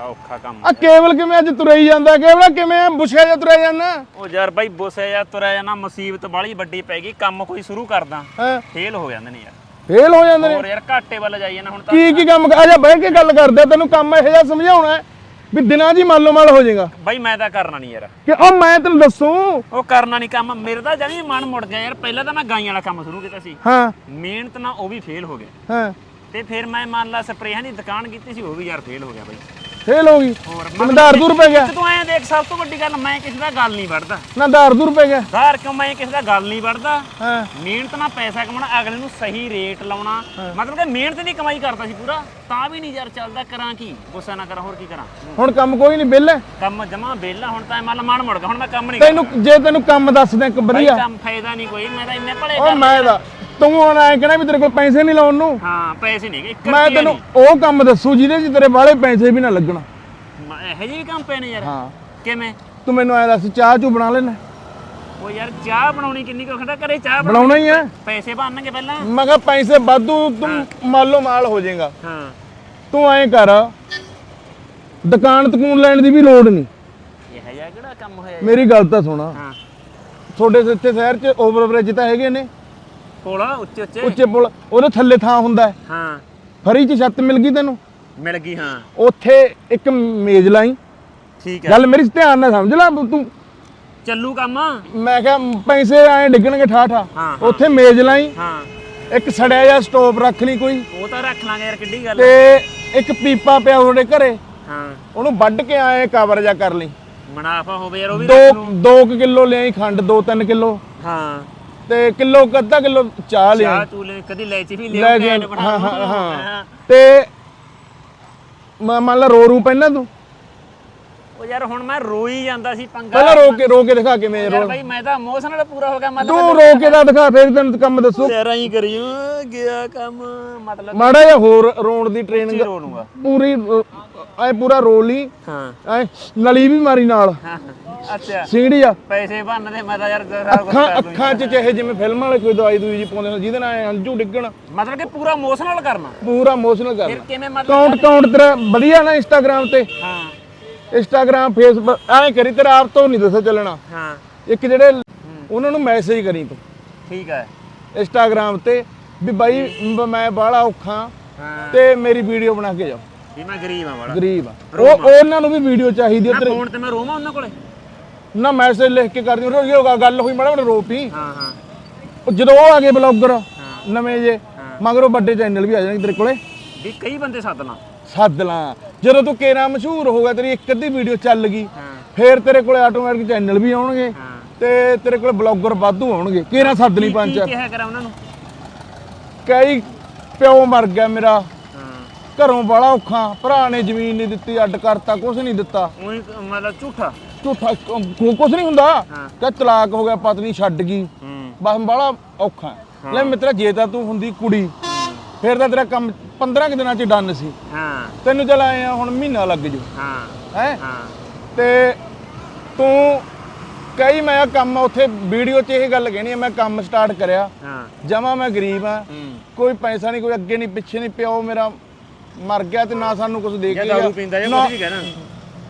ਬੜਾ ਔਖਾ ਕੰਮ ਆ ਕੇਵਲ ਕਿਵੇਂ ਅੱਜ ਤੁਰਈ ਜਾਂਦਾ? ਕੇਵਲ ਕਿਵੇਂ ਬੁਛਿਆ ਜਾਂ ਤੁਰਿਆ ਜਾਂਦਾ? ਉਹ ਯਾਰ ਬਾਈ ਬੁਸੇ ਜਾਂ ਤੁਰਿਆ ਜਾਣਾ ਮੁਸੀਬਤ ਬਾਲੀ ਵੱਡੀ ਪੈ ਗਈ ਕੰਮ ਕੋਈ ਸ਼ੁਰੂ ਕਰਦਾ। ਹਾਂ? ਫੇਲ ਹੋ ਜਾਂਦੇ ਨੇ ਯਾਰ। ਫੇਲ ਹੋ ਜਾਂਦੇ ਨੇ? ਹੋਰ ਯਾਰ ਘਾਟੇ ਵੱਲ ਜਾਈ ਜਾਣਾ ਹੁਣ ਤਾਂ। ਕੀ ਕੀ ਕੰਮ ਆ ਜਾ ਬਹਿ ਕੇ ਗੱਲ ਕਰਦੇ ਆ, ਤੈਨੂੰ ਕੰਮ ਇਹੋ ਜਿਹਾ ਸਮਝਾਉਣਾ ਹੈ ਵੀ ਦਿਨਾਂ ਹੀ ਮਾਲੋ ਮਾਲ ਹੋ ਜਾਏਗਾ। ਬਾਈ ਮੈਂ ਤਾਂ ਕਰਨਾ ਨਹੀਂ ਯਾਰ। ਕਿ ਉਹ ਮੈਂ ਤੈਨੂੰ ਦੱਸੂ? ਉਹ ਕਰਨਾ ਨਹੀਂ ਕੰਮ ਮੇਰੇ ਤਾਂ ਜਮੀ ਮਨ ਮੁੜ ਗਿਆ ਯਾਰ ਪਹਿਲਾਂ ਤਾਂ ਮੈਂ ਗਾਈਆਂ ਵਾਲਾ ਕੰਮ ਸ਼ੁਰੂ ਕੀਤਾ ਸੀ। ਹਾਂ। ਮਿਹਨਤ ਨਾਲ ਉਹ ਵੀ ਫੇਲ ਹੋ ਗਿਆ ਹਾਂ। ਤੇ ਫਿਰ ਮੈਂ ਮੰਨ ਲਾ ਸਪਰੇਹਾਂ ਦੀ ਦੁਕਾਨ ਕੀਤੀ ਸੀ ਉਹ ਵੀ ਯਾਰ ਫੇਲ ਹੋ ਗਿਆ ਬਾਈ। ਫੇਲ ਹੋ ਗਈ। ਤੈਨੂੰ ਦਾਰ ਪੈ ਗਿਆ। ਤੂੰ ਐਂ ਦੇਖ ਸਭ ਤੋਂ ਵੱਡੀ ਗੱਲ ਮੈਂ ਕਿਸੇ ਦਾ ਗੱਲ ਨਹੀਂ ਵੜਦਾ ਨਾ ਦਾਰ ਦੂਰ ਪੈ ਗਿਆ। ਧਾਰ ਕਿਉਂ ਮੈਂ ਕਿਸੇ ਦਾ ਗੱਲ ਨਹੀਂ ਵੜਦਾ ਹਾਂ। ਮਿਹਨਤ ਨਾਲ ਪੈਸਾ ਕਮਾਉਣਾ ਅਗਲੇ ਨੂੰ ਸਹੀ ਰੇਟ ਲਾਉਣਾ। ਮਤਲਬ ਕਿ ਮਿਹਨਤ ਦੀ ਕਮਾਈ ਕਰਦਾ ਸੀ ਪੂਰਾ। ਤਾਂ ਵੀ ਨਹੀਂ ਯਾਰ ਚੱਲਦਾ ਕਰਾਂ ਕੀ? ਗੁੱਸਾ ਨਾ ਕਰਾਂ ਹੋਰ ਕੀ ਕਰਾਂ? ਹੁਣ ਕੰਮ ਕੋਈ ਨਹੀਂ ਬਿੱਲ ਕੰਮ ਜਮਾ ਬੇਲਾ ਹੁਣ ਤਾਂ ਮੰਨ ਮਨ ਮੁੜ ਗਿਆ ਹੁਣ ਮੈਂ ਕੰਮ ਨਹੀਂ ਤੈਨੂੰ ਜੇ ਤੈਨੂੰ ਕੰਮ ਦੱਸ ਦੇ ਇੱਕ ਵਧੀਆ। ਕੰਮ ਫਾਇਦਾ ਨਹੀਂ ਕੋਈ ਮੈਂ ਤਾਂ ਇੰਨੇ ਭਲੇ ਉਹ ਕਰ ਮੈਂ ਦਾ ਤੂੰ ਹੁਣ ਐ ਕਹਿਣਾ ਵੀ ਤੇਰੇ ਕੋਲ ਪੈਸੇ ਨਹੀਂ ਲਾਉਣ ਨੂੰ? ਹਾਂ ਪੈਸੇ ਨਹੀਂ ਇੱਕ ਮੈਂ ਰੁਪਈਆ ਤੈਨੂੰ ਉਹ ਕੰਮ ਦੱਸੂ ਜਿਹਦੇ 'ਚ ਤੇਰੇ ਬਾਹਲੇ ਪੈਸੇ ਵੀ ਨਾ ਲੱਗਣ। ਨਹੀਂ। ਮੈਂ ਇਹੋ ਜਿਹੇ ਵੀ ਕੰਮ ਪਏ ਨੇ ਯਾਰ। ਹਾਂ। ਕਿਵੇਂ? ਤੂੰ ਮੈਨੂੰ ਐ ਦੱਸ ਚਾਹ ਚੂ ਬਣਾ ਲੈਣਾ ਉਹ ਯਾਰ ਚਾਹ ਬਣਾਉਣੀ ਕਿੰਨੀ ਕੁ ਖੰਡਾ ਘਰੇ ਚਾਹ ਬਣਾ ਬਣਾਉਣਾ ਹੀ ਹੈ ਪੈਸੇ ਬਣਨਗੇ ਪਹਿਲਾਂ। ਮੈਂ ਕਿਹਾ ਪੈਸੇ ਵਾਧੂ ਤੂੰ ਮਾਲੋ ਮਾਲ ਹੋ ਜਾਏਗਾ। ਹਾਂ। ਤੂੰ ਐਂ ਕਰ ਦੁਕਾਨ ਤਕੂਨ ਲੈਣ ਦੀ ਵੀ ਲੋੜ ਨਹੀਂ। ਇਹ ਜਿਹਾ ਕਿਹੜਾ ਕੰਮ ਹੋਇਆ ਯਾਰ? ਮੇਰੀ ਗੱਲ ਤਾਂ ਸੁਣਾ। ਹਾਂ। ਤੁਹਾਡੇ ਇੱਥੇ ਸ਼ਹਿਰ 'ਚ ਓਵਰ ਬ੍ਰਿਜ ਤਾਂ ਹੈਗੇ ਨੇ। ਕੋਲਾ ਉੱਚੇ ਉੱਚੇ। ਉੱਚੇ ਪੁਲ ਉਹਦੇ ਥੱਲੇ ਥਾਂ ਹੁੰਦਾ ਹੈ। ਹਾਂ। ਫਰੀ 'ਚ ਛੱਤ ਮਿਲ ਗਈ ਤੈਨੂੰ? ਮਿਲ ਗਈ ਹਾਂ। ਉੱਥੇ ਇੱਕ ਮੇਜ਼ ਲਾਈ। ਠੀਕ ਹੈ। ਗੱਲ ਮੇਰੀ ਧਿਆਨ ਨਾਲ ਸਮਝ ਲੈ ਤੂੰ ਚੱਲੂ ਕੰਮ? ਮੈਂ ਕਿਹਾ ਪੈਸੇ ਐ ਡਿੱਗਣਗੇ ਠਾ ਠਾ ਹਾਂ, ਉੱਥੇ ਮੇਜ਼ ਲਾਈ। ਹਾਂ। ਇੱਕ ਸੜਿਆ ਜਿਹਾ ਸਟੋਪ ਰੱਖ ਲਈ ਕੋਈ। ਉਹ ਤਾਂ ਰੱਖ ਲਾਂਗੇ ਯਾਰ ਕਿੱਡੀ ਗੱਲ ਤੇ ਇੱਕ ਪੀਪਾ ਪਿਆ ਉਹਦੇ ਘਰੇ। ਹਾਂ। ਉਹਨੂੰ ਵੱਢ ਕੇ ਆਏ ਕਵਰ ਜਾ ਕਰ ਲਈ। ਮੁਨਾਫਾ ਹੋਵੇ ਯਾਰ ਉਹ ਵੀ 2 ਰੱਖ ਲੂ 2 ਕਿਲੋ ਲਿਆਈ ਖੰਡ 2-3 ਕਿਲੋ। ਹਾਂ। ਤੇ ਕਿਲੋ ਅੱਧਾ ਕਿਲੋ ਚਾਹ ਲਿਆਈ। ਚਾਹ ਕਦੀ ਲੈ ਚ ਵੀ ਲੈ ਲਿਆ ਕੇ ਬਣਾ ਹਾਂ। ਹਾਂ ਹਾਂ। ਤੇ ਮੈਂ ਮੰਨ ਲਾ ਰੋ ਰੂ ਪੈਣਾ ਤੂੰ। ਉਹ ਯਾਰ ਹੁਣ ਮੈਂ ਰੋਈ ਜਾਂਦਾ ਸੀ ਪੰਗਾ ਪਹਿਲਾਂ ਰੋ ਕੇ ਰੋ ਕੇ ਦਿਖਾ ਕਿਵੇਂ ਯਾਰ ਰੋ। ਬਾਈ ਮੈਂ ਤਾਂ ਇਮੋਸ਼ਨਲ ਪੂਰਾ ਹੋ ਗਿਆ ਮਤਲਬ ਤੂੰ ਰੋ ਕੇ ਤਾਂ ਦਿਖਾ ਫੇਰ ਤੈਨੂੰ ਕੰਮ ਦੱਸੂ। ਯਾਰ ਐਂ ਕਰੀਓ ਗਿਆ ਕੰਮ ਮਤਲਬ ਮਾੜਾ ਜਿਹਾ ਹੋਰ ਰੋਣ ਦੀ ਟ੍ਰੇਨਿੰਗ ਰੋ ਲੂੰਗਾ। ਪੂਰੀ ਐ ਪੂਰਾ ਰੋ ਲਈ ਹਾਂ। ਐ ਨਲੀ ਵੀ ਮਾਰੀ ਨਾਲ। ਅੱਛਾ। ਸਿੰਗੜੀ ਆ। ਪੈਸੇ ਬਣਦੇ ਮੈਂ ਤਾਂ ਯਾਰ ਸਾਰਾ ਅੱਖਾਂ ਕਰ ਦੂੰ ਅੱਖਾਂ 'ਚ ਚਾਹੇ ਜਿਵੇਂ ਫਿਲਮਾਂ ਵਾਲੇ ਕੋਈ ਦਵਾਈ ਦੂਈ ਜੀ ਪਾਉਂਦੇ ਨੇ ਜਿਹਦੇ ਨਾਲ ਐਂ ਹੰਝੂ ਡਿੱਗਣ। ਮਤਲਬ ਕਿ ਪੂਰਾ ਇਮੋਸ਼ਨਲ ਕਰਨਾ। ਪੂਰਾ ਇਮੋਸ਼ਨਲ ਫਿਰ ਕਰਨਾ ਕਿਵੇਂ ਮਤਲਬ ਕਾਊਂਟ ਕਾਊਂਟ ਤੇਰਾ ਵਧੀਆ ਨਾ ਇੰਸਟਾਗ੍ਰam ਤੇ? ਹਾਂ। ਇੰਸਟਾਗ੍ਰam ਫੇਸਬੁੱਕ ਐਂ ਕਰੀ ਤੇਰਾ ਆਪ ਤੋਂ ਨਹੀਂ ਦੱਸਿਆ ਚੱਲਣਾ। ਹਾਂ। ਇੱਕ ਜਿਹੜੇ ਉਹਨਾਂ ਨੂੰ ਮੈਸੇਜ ਕਰੀ ਤੂੰ। ਠੀਕ ਹੈ ਇੰਸਟਾਗ੍ਰam ਤੇ ਵੀ ਬਾਈ ਮ- ਮੈਂ ਬਾਹਲਾ ਔਖਾ। ਹਾਂ। ਤੇ ਮੇਰੀ ਵੀਡੀਓ ਬਣਾ ਕੇ ਜਾਓ। ਵੀ ਮੈਂ ਗਰੀਬ ਆ ਬੜਾ। ਗਰੀਬ ਆ। ਉਹ ਉਹਨਾਂ ਨੂੰ ਵੀ ਵੀਡੀਓ ਚਾਹੀਦੀ ਆ ਤੇਰੇ ਫੋਨ ਤੇ ਮੈਂ ਰੋਵਾਂ ਉਹਨਾਂ ਕੋਲੇ? ਨਾ ਮੈਸੇਜ ਲਿਖ ਕੇ ਕਰਦੀ ਰੋ ਇਹ ਗੱਲ ਹੋਈ ਮਾੜਾ ਮਾੜਾ ਰੋ ਪੀ। ਹਾਂ ਹਾਂ। ਉਹ ਜਦੋਂ ਉਹ ਆ ਗਏ ਬਲੌਗਰ ਨਵੇਂ ਜੇ ਮਗਰੋਂ ਵੱਡੇ ਚੈਨਲ ਵੀ ਆ ਜਾਣਗੇ ਤੇਰੇ ਕੋਲੇ। ਵੀ ਕਈ ਬੰਦੇ ਸੱਦ ਲਾਂ। ਸੱਦ ਲਾਂ। ਜਦੋਂ ਤੂੰ ਕੇਰਾ ਮਸ਼ਹੂਰ ਹੋ ਗਿਆ ਤੇਰੀ ਇੱਕ ਅੱਧੀ ਵੀਡੀਓ ਚੱਲ ਗਈ ਫੇਰ ਤੇਰੇ ਕੋਲੇ ਆਟੋਮੈਟਿਕ ਚੈਨਲ ਵੀ ਆਉਣਗੇ ਤੇ ਤੇਰੇ ਕੋਲੇ ਬਲੌਗਰ ਵਾਧੂ ਆਉਣਗੇ। ਕੇਰਾ ਸੱਦ ਲਈ ਪੰਜ ਕੀ ਚਾਰ ਕਿਹਾ ਕਰਾਂ ਉਹਨਾਂ ਨੂੰ? ਕਈ ਪਿਓ ਮਰ ਗਿਆ ਮੇਰਾ। ਹਾਂ ਘਰੋਂ ਬੜਾ ਔਖਾ ਭਰਾ ਨੇ ਜ਼ਮੀਨ ਨਹੀਂ ਦਿੱਤੀ ਅੱਡ ਕਰਤਾ ਕੁਝ ਨਹੀਂ ਦਿੱਤਾ। ਉਹੀ ਮਤਲਬ ਝੂਠਾ? ਝੂਠਾ ਕੁਝ ਨਹੀਂ ਹੁੰਦਾ। ਕਿ ਤਲਾਕ ਹੋ ਗਿਆ ਪਤਨੀ ਛੱਡ ਗਈ। ਬਸ ਬੜਾ ਔਖਾ ਲੈ ਮਿੱਤਰਾ ਜੇ ਤਾਂ ਤੂੰ ਹੁੰਦੀ ਕੁੜੀ ਫੇਰ ਤਾਂ ਤੇਰਾ ਕੰਮ 15 ਕੁ ਦਿਨਾਂ ਚ ਡਨ ਸੀ। ਹਾਂ। ਤੈਨੂੰ ਚੱਲ ਆਏ ਆ ਹੁਣ ਮਹੀਨਾ ਲੱਗ ਜੂ। ਹਾਂ। ਹੈ? ਹਾਂ। ਤੇ ਤੂੰ ਕਈ ਮੈਂ ਕੰਮ ਉੱਥੇ ਵੀਡੀਓ 'ਚ ਇਹ ਗੱਲ ਕਹਿਣੀ ਆ ਮੈਂ ਕੰਮ ਸਟਾਰਟ ਕਰਿਆ। ਹਾਂ। ਜਮਾ ਮੈਂ ਗਰੀਬ ਆ। ਕੋਈ ਪੈਸਾ ਨਹੀਂ ਕੋਈ ਅੱਗੇ ਨਹੀਂ ਪਿੱਛੇ ਨਹੀਂ ਪਿਓ ਮੇਰਾ ਮਰ ਗਿਆ ਤੇ ਨਾ ਸਾਨੂੰ ਕੁਝ ਦੇ ਜੇ ਕੇ ਦਾਰੂ ਗਿਆ। ਪੀਂਦਾ ਜਾਂ ਕੁਝ ਵੀ ਕਹਿਣਾ।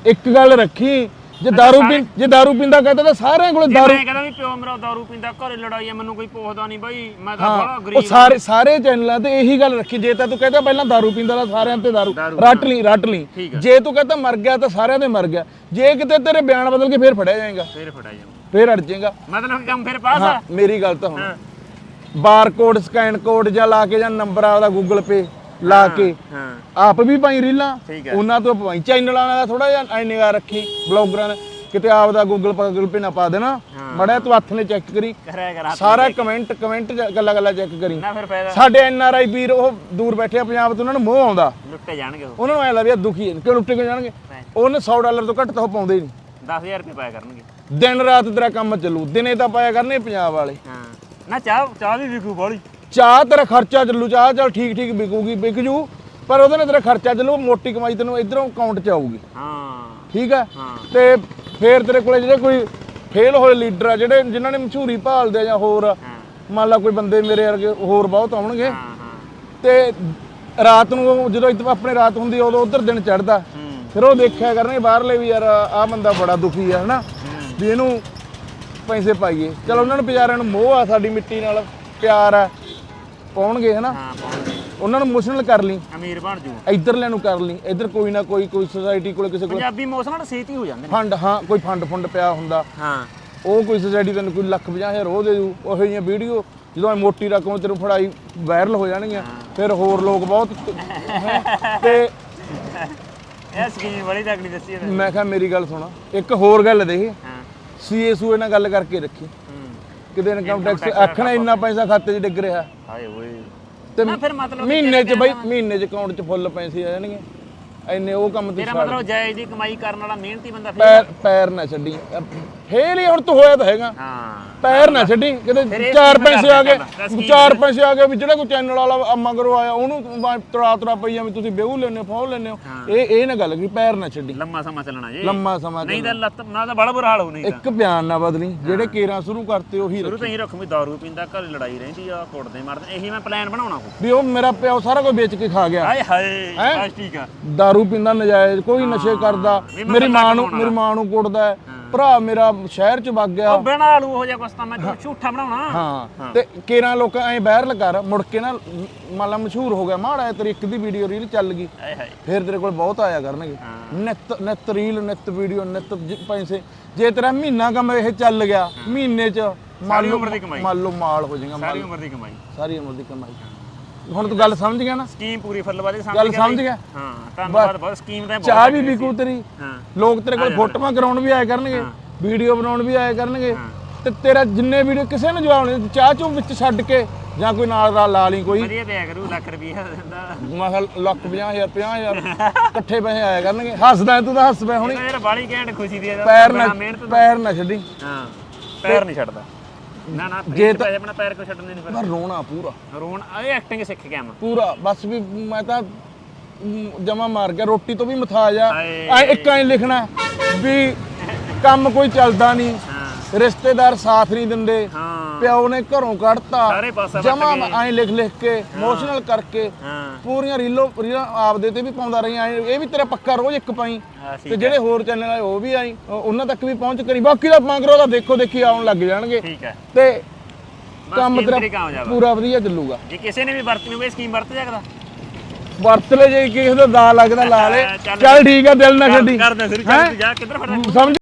ਇੱਕ ਗੱਲ ਰੱਖੀ ਜੇ ਦਾਰੂ ਪੀ ਜੇ ਦਾਰੂ ਪੀਂਦਾ ਕਹਤਾ ਤਾਂ ਸਾਰਿਆਂ ਕੋਲੇ ਜੇ ਦਾਰੂ ਮੈਂ ਕਹਿੰਦਾ ਵੀ ਪਿਓ ਮੇਰਾ ਦਾਰੂ ਪੀਂਦਾ ਘਰੇ ਲੜਾਈ ਆ ਮੈਨੂੰ ਕੋਈ ਪੁੱਛਦਾ ਨਹੀਂ ਬਾਈ ਮੈਂ ਤਾਂ ਬੜਾ ਹਾਂ ਉਹ ਗਰੀਬ ਸਾਰੇ ਸਾਰੇ ਚੈਨਲਾਂ ਤੇ ਇਹੀ ਗੱਲ ਰੱਖੀ ਜੇ ਤਾਂ ਤੂੰ ਕਹਿੰਦਾ ਪਹਿਲਾਂ ਦਾਰੂ ਪੀਂਦਾ ਤਾਂ ਸਾਰਿਆਂ ਤੇ ਦਾਰੂ ਦਾਰੂ, ਰੱਟ ਲਈ ਰੱਟ ਲਈ। ਜੇ ਤੂੰ ਕਹਿੰਦਾ ਮਰ ਗਿਆ ਤਾਂ ਸਾਰਿਆਂ ਦੇ ਮਰ ਗਿਆ। ਜੇ ਕਿਤੇ ਤੇਰੇ ਬਿਆਨ ਬਦਲ ਕੇ ਫੇਰ ਫੜਿਆ ਜਾਏਗਾ। ਫੇਰ ਫੜਾ ਜਾਊਂ ਫੇਰ ਅੜ ਜਾਏਗਾ। ਮਤਲਬ ਕਿ ਕੰਮ ਫੇਰ ਪਾਸ ਹਾਂ ਆ ਮੇਰੀ ਗੱਲ ਤਾਂ ਹੁਣ। ਹਾਂ। ਬਾਰਕੋਡ ਸਕੈਨ ਕੋਡ ਜਾਂ ਲਾ ਕੇ ਜਾਂ ਨੰਬਰ ਆਪਦਾ ਗੂਗਲ ਪੇ ਲਾ ਕੇ। ਹਾਂ। ਆਪ ਵੀ ਪਾਈ ਰੀਲਾਂ। ਠੀਕ ਹੈ। ਉਹਨਾਂ ਤੋਂ ਪਾਈ ਚੈਨਲਾਂ ਦਾ ਥੋੜਾ ਜਿਹਾ ਐ ਨਿਗਾਹ ਰੱਖੀ ਬਲੌਗਰਾਂ ਨੇ ਕਿਤੇ ਆਪਦਾ ਗੂਗਲ ਪੇ ਗੂਗਲ ਪੇ ਨਾ ਪਾ ਦੇਣਾ। ਹਾਂ। ਤੂੰ ਹੱਥ ਨੇ ਚੈੱਕ ਕਰੀ। ਕਰਿਆ ਕਰ ਹੱਥ ਸਾਰਾ ਕਮੈਂਟ ਕਮੈਂਟ ਗੱਲਾਂ ਗੱਲਾਂ ਚੈੱਕ ਕਰੀ। ਨਾ ਫਿਰ ਫਾਇਦਾ। ਸਾਡੇ ਐਨ ਆਰ ਆਈ ਵੀਰ ਉਹ ਦੂਰ ਬੈਠੇ ਆ ਪੰਜਾਬ ਤੋਂ ਉਹਨਾਂ ਨੂੰ ਮੋਹ ਆਉਂਦਾ। ਲੁੱਟੇ ਜਾਣਗੇ ਉਹ। ਉਹਨਾਂ ਨੂੰ ਐ ਇਹ ਦੁਖੀ ਹੈ ਕਿਉਂ ਲੁੱਟੇ ਕਿਉਂ ਜਾਣਗੇ? ਉਹਨੇ 100 ਡਾਲਰ ਤੋਂ ਘੱਟ ਤਾਂ ਉਹ ਪਾਉਂਦੇ ਹੀ ਨਹੀਂ। 10000 ਰੁਪਏ ਪਾਇਆ ਕਰਨਗੇ। ਦਿਨ ਰਾਤ ਤੇਰਾ ਕੰਮ ਚੱਲੂ ਦਿਨੇ ਤਾਂ ਪਾਇਆ ਕਰਨੇ ਪੰਜਾਬ ਵਾਲੇ। ਹਾਂ। ਨਾ ਚਾਹ ਚਾਹ ਵੀ ਵਿਕੂ ਬਾਲੀ ਚਾਹ ਤੇਰਾ ਖਰਚਾ ਚੱਲੂ ਚਾਹ ਚੱਲ ਠੀਕ ਠੀਕ ਵਿਕੂਗੀ ਵਿਕ ਜੂ ਪਰ ਉਹਦੇ ਨਾਲ ਤੇਰਾ ਖਰਚਾ ਚੱਲੂ ਮੋਟੀ ਕਮਾਈ ਤੈਨੂੰ ਇਧਰੋਂ ਅਕਾਊਂਟ 'ਚ ਆਊਗੀ। ਹਾਂ। ਠੀਕ ਹੈ? ਤੇ ਫੇਰ ਤੇਰੇ ਕੋਲੇ ਜਿਹੜੇ ਕੋਈ ਫੇਲ ਹੋਏ ਲੀਡਰ ਆ ਜਿਹੜੇ ਜਿਨ੍ਹਾਂ ਨੇ ਮਸ਼ਹੂਰੀ ਭਾਲਦੇ ਆ ਜਾਂ ਹੋਰ ਮੰਨ ਲਾ ਕੋਈ ਬੰਦੇ ਮੇਰੇ ਵਰਗੇ ਹੋਰ ਬਹੁਤ ਆਉਣਗੇ। ਤੇ ਰਾਤ ਨੂੰ ਜਦੋਂ ਇੱਥੇ ਆਪਣੇ ਰਾਤ ਹੁੰਦੀ ਉਦੋਂ ਉਧਰ ਦਿਨ ਚੜਦਾ ਫਿਰ ਉਹ ਦੇਖਿਆ ਕਰਨਗੇ ਬਾਹਰਲੇ ਵੀ ਯਾਰ ਆਹ ਬੰਦਾ ਬੜਾ ਦੁਖੀ ਆ ਹਨਾ? ਵੀ ਇਹਨੂੰ ਪੈਸੇ ਪਾਈਏ। ਚਲ ਉਹਨਾਂ ਨੂੰ ਵਿਚਾਰਿਆਂ ਨੂੰ ਮੋਹ ਆ ਸਾਡੀ ਮਿੱਟੀ ਨਾਲ ਪਿਆਰ ਆ। ਪਾਉਣਗੇ ਹਨਾ? ਹਾਂ ਪਾਉਣਗੇ। ਉਹਨਾਂ ਨੂੰ ਇਮੋਸ਼ਨਲ ਕਰ ਲਈ। ਅਮੀਰ ਬਣ ਜੂ। ਇਧਰਲਿਆਂ ਨੂੰ ਕਰ ਲਈ। ਇਧਰ ਕੋਈ ਨਾ ਕੋਈ ਕੋਈ ਸੁਸਾਇਟੀ ਕੋਲ ਕਿਸੇ ਕੋਲ ਪੰਜਾਬੀ ਮੌਸਮ ਨਾਲ ਛੇਤੀ ਹੋ ਜਾਂਦੇ ਨੇ। ਫੰਡ ਹਾਂ ਕੋਈ ਫੰਡ ਫੰਡ ਪਿਆ ਹੁੰਦਾ। ਹਾਂ। ਉਹ ਕੋਈ ਸੁਸਾਇਟੀ ਤੈਨੂੰ ਕੋਈ ਲੱਖ ਪੰਜਾਹ ਹਜ਼ਾਰ ਉਹ ਦੇ ਦੂ। ਉਹੋ ਜਿਹੀਆਂ ਵੀਡੀਓ ਜਦੋਂ ਮੋਟੀ ਰਕਮ ਤੈਨੂੰ ਫੜਾਈ ਵਾਇਰਲ ਹੋ ਜਾਣਗੀਆਂ। ਫਿਰ ਹੋਰ ਲੋਕ ਬਹੁਤ ਤੇ ਇਹ ਸਕੀਮ ਬੜੀ ਤਕੜੀ ਦੱਸੀ ਮੈਂ ਕਿਹਾ ਮੇਰੀ ਗੱਲ ਸੁਣਾ। ਇੱਕ ਹੋਰ ਗੱਲ ਦੇਖ। ਹਾਂ। ਸੀਐਸਯੂ ਨਾਲ ਗੱਲ ਕਰਕੇ ਰੱਖੀ। ਕਿਤੇ ਇਨਕਮ ਟੈਕਸ ਆਖਣਾ ਇੰਨਾ ਪੈਸਾ ਖਾਤੇ 'ਚ ਡਿੱਗ ਰਿਹਾ। ਹਾਏ ਓਏ। ਤੇ ਨਾ ਫਿਰ ਮਤਲਬ ਮਹੀਨੇ 'ਚ ਬਈ ਮਹੀਨੇ 'ਚ ਅਕਾਊਂਟ 'ਚ ਫੁੱਲ ਪੈਸੇ ਆ ਜਾਣਗੇ। ਐਨੇ ਉਹ ਕੰਮ ਤੇ ਤੇਰਾ ਮਤਲਬ ਜਾਇਜ਼ ਦੀ ਕਮਾਈ ਕਰਨ ਵਾਲਾ ਮਿਹਨਤੀ ਬੰਦਾ ਫਿਰ ਪੈਰ ਪੈਰ ਨਾ ਛੱਡੀ। ਫੇਰ ਹੀ ਹੁਣ ਤੂੰ ਹੋਇਆ ਤਾਂ ਹੈਗਾ। ਹਾਂ। ਪੈਰ ਨਾ ਛੱਡੀ ਕਿਤੇ ਇਹ ਚਾਰ ਪੈਸੇ ਆ ਗਏ ਕਰਦਾ, ਚਾਰ ਪੈਸੇ ਆ ਗਏ ਵੀ ਜਿਹੜਾ ਕੋਈ ਚੈਨਲ ਵਾਲਾ ਮਗਰੋਂ ਆਇਆ ਉਹਨੂੰ ਤਰਾ ਤਰਾ ਪਈ ਜਾਂਵੇ ਤੁਸੀਂ ਬੇਹੂ ਲੈਣੇ ਫੋਨ ਲੈਣੇ ਹੋ। ਇਹ ਇਹ ਨਾ ਗੱਲ ਕਿ ਪੈਰ ਨਾ ਛੱਡੀ। ਲੰਮਾ ਸਮਾਂ ਚੱਲਣਾ ਜੀ। ਲੰਮਾ ਸਮਾਂ ਨਹੀਂ ਤਾਂ ਲੱਤ ਨਾ ਤਾਂ ਬੜਾ ਬੁਰਾ ਹਾਲ ਹੋ ਨਹੀਂ ਤਾਂ। ਇੱਕ ਬਿਆਨ ਨਾ ਬਦਲੀ ਜਿਹੜੇ ਕੇਰਾਂ ਸ਼ੁਰੂ ਕਰਤੇ ਉਹੀ ਸ਼ੁਰੂ ਤੋਂ ਹੀ ਰੱਖੂ ਵੀ ਦਾਰੂ ਪੀਂਦਾ ਘਰ ਲੜਾਈ ਰਹਿੰਦੀ ਆ ਕੁੱਟਦੇ ਮਾਰਦੇ ਇਹੀ ਮੈਂ ਪਲਾਨ ਬਣਾਉਣਾ ਕੋ ਵੀ ਉਹ ਮੇਰਾ ਪਿਓ ਸਾਰਾ ਕੁਝ ਵੇਚ ਕੇ ਖਾ ਗਿਆ। ਹਾਏ ਹਾਏ ਬਸ ਠੀਕ ਆ। दारू ਪੀਂਦਾ ਨਜਾਇਜ਼ ਕੋਈ ਨਸ਼ੇ ਕਰਦਾ। ਮੇਰੀ ਮਾਂ ਨੂੰ ਮੇਰੀ ਮਾਂ ਨੂੰ ਕੁੱਟਦਾ ਹੈ। ਭਰਾ ਮੇਰਾ ਸ਼ਹਿਰ ਚ ਵਗ ਗਿਆ। ਉਹ ਬਣਾ ਲੂ ਉਹ ਜਿਹਾ ਕੁਛ ਤਾਂ ਮੈਂ ਝੂਠਾ ਬਣਾਉਣਾ। ਹਾਂ। ਤੇ ਕੇਰਾਂ ਲੋਕਾਂ ਐ ਵਾਇਰਲ ਕਰ ਮੁੜ ਕੇ ਨਾ ਮੰਨ ਲਾ ਮਸ਼ਹੂਰ ਹੋ ਗਿਆ। ਮਾੜਾ ਤੇਰੀ ਇੱਕ ਦੀ ਵੀਡੀਓ ਰੀਲ ਚੱਲ ਗਈ। ਫੇਰ ਤੇਰੇ ਕੋਲ ਬਹੁਤ ਆਇਆ ਕਰਨਗੇ। ਨਿੱਤ ਨਿੱਤ ਰੀਲ ਨਿੱਤ ਵੀਡੀਓ ਨਿੱਤ ਜ- ਪੈਸੇ। ਜੇ ਤੇਰਾ ਮਹੀਨਾ ਕੰਮ ਇਹ ਚੱਲ ਗਿਆ ਮਹੀਨੇ ਚ ਮੰਨ ਲਓ। ਮੰਨ ਲਓ ਮਾਲ ਹੋ ਜਾਏਗਾ ਸਾਰੀ ਉਮਰ ਦੀ ਕਮਾਈ। ਸਾਰੀ ਉਮਰ ਦੀ ਕਮਾਈ। ਹੁਣ ਤੂੰ ਗੱਲ ਸਮਝ ਗਿਆ ਨਾ? ਸਕੀਮ ਪੂਰੀ ਫੁੱਲਬਾਜ਼ੀ ਸਮਝ ਗੱਲ ਗਿਆ ਸਮਝ ਬਈ? ਗਿਆ? ਹਾਂ ਧੰਨਵਾਦ ਬਹੁਤ ਸਕੀਮ ਤਾਂ ਬਹੁਤ ਚਾਹ ਵੀ ਵਿਕੂ ਤੇਰੀ। ਹਾਂ। ਲੋਕ ਤੇਰੇ ਕੋਲ ਫੋਟੋਆਂ ਕਰਾਉਣ ਵੀ ਆਇਆ ਕਰਨਗੇ ਵੀਡੀਓ ਬਣਾਉਣ ਵੀ ਆਇਆ ਕਰਨਗੇ ਤੇ ਤੇਰਾ ਜਿੰਨੇ ਵੀਡੀਓ ਕਿਸੇ ਨੂੰ ਜਵਾਬ ਨਹੀਂ ਚਾਹ ਚੋਂ ਵਿੱਚ ਛੱਡ ਕੇ ਜਾਂ ਕੋਈ ਨਾਲ ਦਾ ਲਾ ਲਈ ਕੋਈ। ਵਧੀਆ ਪਿਆ ਕਰੂ ਲੱਖ ਰੁਪਈਆ ਦਿੰਦਾ। ਮੈਂ ਕਿਹਾ ਲੱਖ 50000 50000 ਇਕੱਠੇ ਪੈਸੇ ਆਇਆ ਕਰਨਗੇ। ਹੱਸਦਾ ਤੂੰ ਤਾਂ ਹੱਸ ਪਿਆ ਹੁਣੀ। ਯਾਰ ਬਾਲੀ ਘੈਂਟ ਖੁਸ਼ੀ ਦੀ ਪੈਰ ਨਾ ਪੈਰ ਨਾ ਛੱਡੀ। ਹਾਂ ਪੈਰ ਨਹੀਂ ਛੱਡਦਾ। ਨਾ ਨਾ ਜੇ ਤਾਂ ਆਪਣਾ ਪੈਰ ਕਿਉਂ ਛੱਡਣੇ ਨਹੀਂ ਪਰ ਰੋਣਾ ਪੂਰਾ। ਫਿਰ ਰੋਣ ਇਹ ਐਕਟਿੰਗ ਸਿੱਖ ਗਿਆ ਮੈਂ। ਪੂਰਾ ਬਸ ਵੀ ਮੈਂ ਤਾਂ ਜਮਾ ਮਾਰ ਗਿਆ ਰੋਟੀ ਤੋਂ ਵੀ ਮਥਾ ਜਾ। ਹਾਏ। ਐ ਇੱਕ ਐ ਲਿਖਣਾ ਵੀ ਕੰਮ ਕੋਈ ਚੱਲਦਾ ਨਹੀਂ ਹਾਂ। ਰਿਸ਼ਤੇਦਾਰ ਸਾਥ ਨਹੀਂ ਦਿੰਦੇ। ਹਾਂ। ਪਿਓ ਨੇ ਘਰੋਂ ਕੱਢਤਾ। ਸਾਰੇ ਪਾਸੇ ਵੱਟ ਜਮਾ ਗਏ। ਐ ਲਿਖ ਲਿਖ ਕੇ ਇਮੋਸ਼ਨਲ ਕਰਕੇ ਹਾਂ। ਪੂਰੀਆਂ ਰੀਲੋ ਰੀਲਾਂ ਆਪਦੇ ਤੇ ਵੀ ਪਾਉਂਦਾ ਰਹੀ ਐਂ ਇਹ ਵੀ ਤੇਰਾ ਪੱਕਾ ਰੋਜ਼ ਇੱਕ ਪਾਈ। ਹਾਂ, ਤੇ ਜਿਹੜੇ ਹੋਰ ਚੈਨਲ ਆਏ ਉਹ ਵੀ ਆਈ ਉਹ- ਉਹਨਾਂ ਤੱਕ ਵੀ ਪਹੁੰਚ ਕਰੀ। ਬਾਕੀ ਦਾ ਮੰਗਰੋ ਦਾ ਦੇਖੋ ਦੇਖੀ ਆਉਣ ਲੱਗ ਜਾਣਗੇ। ਠੀਕ ਹੈ। ਤੇ ਬਸ ਕੰਮ ਤੇਰਾ ਤੇਰਾ ਕਾਮਯਾਬ ਆ। ਪੂਰਾ ਵਧੀਆ ਚੱਲੂਗਾ। ਜੇ ਕਿਸੇ ਨੇ ਵੀ ਵਰਤਣੀ ਹੋਵੇ ਸਕੀਮ ਵਰਤ ਸਕਦਾ ਵਰਤ ਲੈ ਜੇ ਕਿਸੇ ਦਾ ਦਾ ਲੱਗਦਾ ਲਾ ਲੈ। ਚੱਲ। ਚੱਲ ਠੀਕ ਆ ਦਿਲ ਨਾ ਛੱਡੀ। ਕਰਦਾ ਸਿਰ ਹੈਂ? ਚੱਲ ਜਾ ਕਿੱਧਰ ਫੜਦਾ? ਸਮਝ